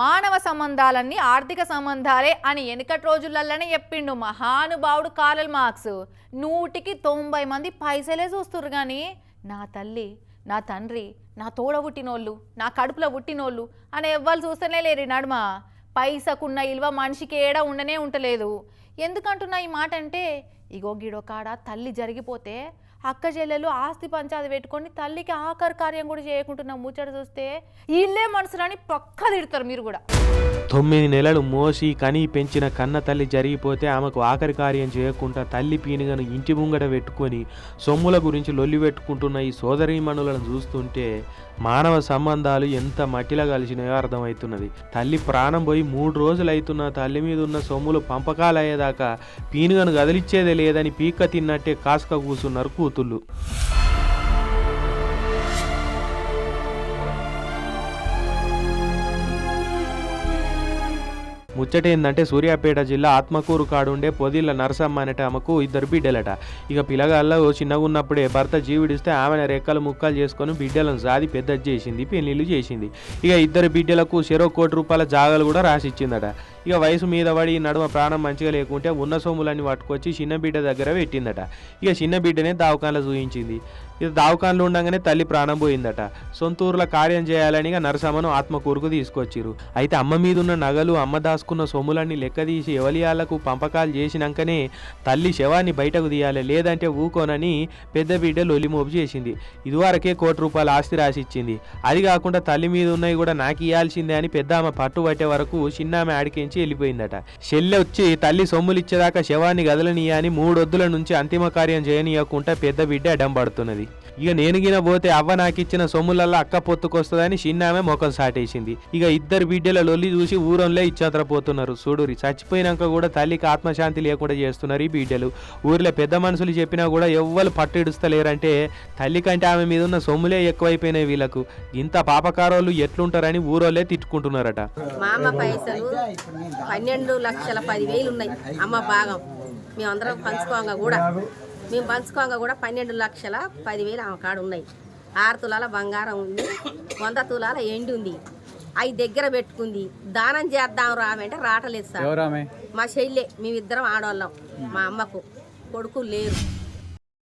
మానవ సంబంధాలన్నీ ఆర్థిక సంబంధాలే అని వెనకటి రోజులలోనే చెప్పిండు మహానుభావుడు కార్ల్ మార్క్స్. నూటికి తొంభై మంది పైసలే చూస్తుర్రు కానీ నా తల్లి నా తండ్రి నా తోడ పుట్టినోళ్ళు నా కడుపులో పుట్టినోళ్ళు అని ఎవ్వరు చూస్తేనే లేరు నడుమ. పైసకున్న ఇల్వ మనిషికి ఏడా ఉండనే ఉండలేదు ఎందుకంటున్నా ఈ మాట అంటే ఇగో గిడో కాడ తల్లి జరిగిపోతే అక్క చెల్లెలు ఆస్తి పంచాది పెట్టుకొని తల్లికి ఆఖరి కార్యం కూడా చేయకుంటున్న ముచ్చట చూస్తే వీళ్ళే మనసులని పక్క తిడతారు మీరు కూడా. తొమ్మిది నెలలు మోసి కని పెంచిన కన్న తల్లి జరిగిపోతే ఆమెకు ఆఖరి కార్యం చేయకుండా తల్లి పీనుగను ఇంటి ముంగట పెట్టుకొని సొమ్ముల గురించి లొల్లి పెట్టుకుంటున్న ఈ సోదరీమణులను చూస్తుంటే మానవ సంబంధాలు ఎంత మట్టిలో కలిసినాయో అర్థమవుతున్నది. తల్లి ప్రాణం పోయి మూడు రోజులు అవుతున్న తల్లి మీద ఉన్న సొమ్ములు పంపకాలు అయ్యేదాకా పీనుగను కదిలిచ్చేదే లేదని పీక తిన్నట్టే కాసుక కూసున్నారు కూతుళ్ళు. ముచ్చట ఏంటంటే సూర్యాపేట జిల్లా ఆత్మకూరు కాడుండే పొదిల నరసమ్మ అనేట ఆమెకు ఇద్దరు బిడ్డలట. ఇక పిల్లగాళ్ళ చిన్నగా ఉన్నప్పుడే భర్త జీవిడిస్తే ఆమెను రెక్కలు ముక్కలు చేసుకొని బిడ్డలను సాది పెద్ద చేసింది పెళ్ళిళ్ళు చేసింది. ఇక ఇద్దరు బిడ్డలకు చెరో కోటి రూపాయల జాగాలు కూడా రాసిచ్చిందట. ఇక వయసు మీద పడి నడుమ ప్రాణం మంచిగా లేకుంటే ఉన్న సొమ్ములన్నీ పట్టుకొచ్చి చిన్న బిడ్డ దగ్గర పెట్టిందట. ఇక చిన్న బిడ్డనే దావకాన్లో చూయించింది. ఇక దావకాన్లు ఉండగానే తల్లి ప్రాణం పోయిందట. సొంత ఊర్లో కార్యం చేయాలని నరసమ్మను ఆత్మకూరుకు తీసుకొచ్చిరు అయితే అమ్మ మీద ఉన్న నగలు అమ్మ దాసుకున్న సొమ్ములన్నీ లెక్కదీసి ఎవలియాలకు పంపకాలు చేసినాకనే తల్లి శవాన్ని బయటకు తీయాలి లేదంటే ఊకోనని పెద్ద బిడ్డ లొలిమోపు చేసింది. ఇదివరకే కోటి రూపాయల ఆస్తి రాసిచ్చింది అది కాకుండా తల్లి మీద ఉన్నవి కూడా నాకు ఇవ్వాల్సిందే అని పెద్ద ఆమె పట్టు పట్టే వరకు చిన్నామె ఆడికించి వెళ్ళిపోయిందట. చెల్లె వచ్చి తల్లి సొమ్ములు ఇచ్చేదాకా శవాన్ని గదలనియా అని మూడొద్దుల నుంచి అంతిమ కార్యం చేయనీయకుండా పెద్ద బిడ్డ అడ్డం పడుతున్నది ఇక నేను గిన పోతే అవ్వ నాకు ఇచ్చిన సొమ్ములల్లా అక్క పొత్తుకొస్తుందని చిన్నామె మొఖం సాటేసింది ఇక ఇద్దరు బిడ్డల లొల్లి చూసి ఊరంలో ఇచ్చాతరపోతున్నారు చూడురి చచ్చిపోయినాక కూడా తల్లికి ఆత్మశాంతి లేకుండా చేస్తున్నారు ఈ బిడ్డలు. ఊర్లో పెద్ద మనుషులు చెప్పినా కూడా ఎవ్వరు పట్టిడుస్తలేరంటే తల్లి కంటే ఆమె మీద ఉన్న సొమ్ములే ఎక్కువైపోయినాయి వీళ్ళకు. ఇంత పాపకారోళ్ళు ఎట్లుంటారని ఊరోళ్ళే తిట్టుకుంటున్నారట. మా అమ్మ పైసలు పన్నెండు లక్షల పదివేలు ఉన్నాయి అమ్మ భాగం. మేమందరం పంచుకోగా కూడా. మేము పంచుకోగా కూడా పన్నెండు లక్షల పదివేలు ఆమె కాడ ఉన్నాయి. ఆరు తులాల బంగారం ఉంది వంద తులాల ఎండి ఉంది. అవి దగ్గర పెట్టుకుంది. దానం చేద్దాం రామంటే రావట్లేదు సార్. మా చెల్లె మేమిద్దరం ఆడవాళ్ళం. మా అమ్మకు. కొడుకు లేరు.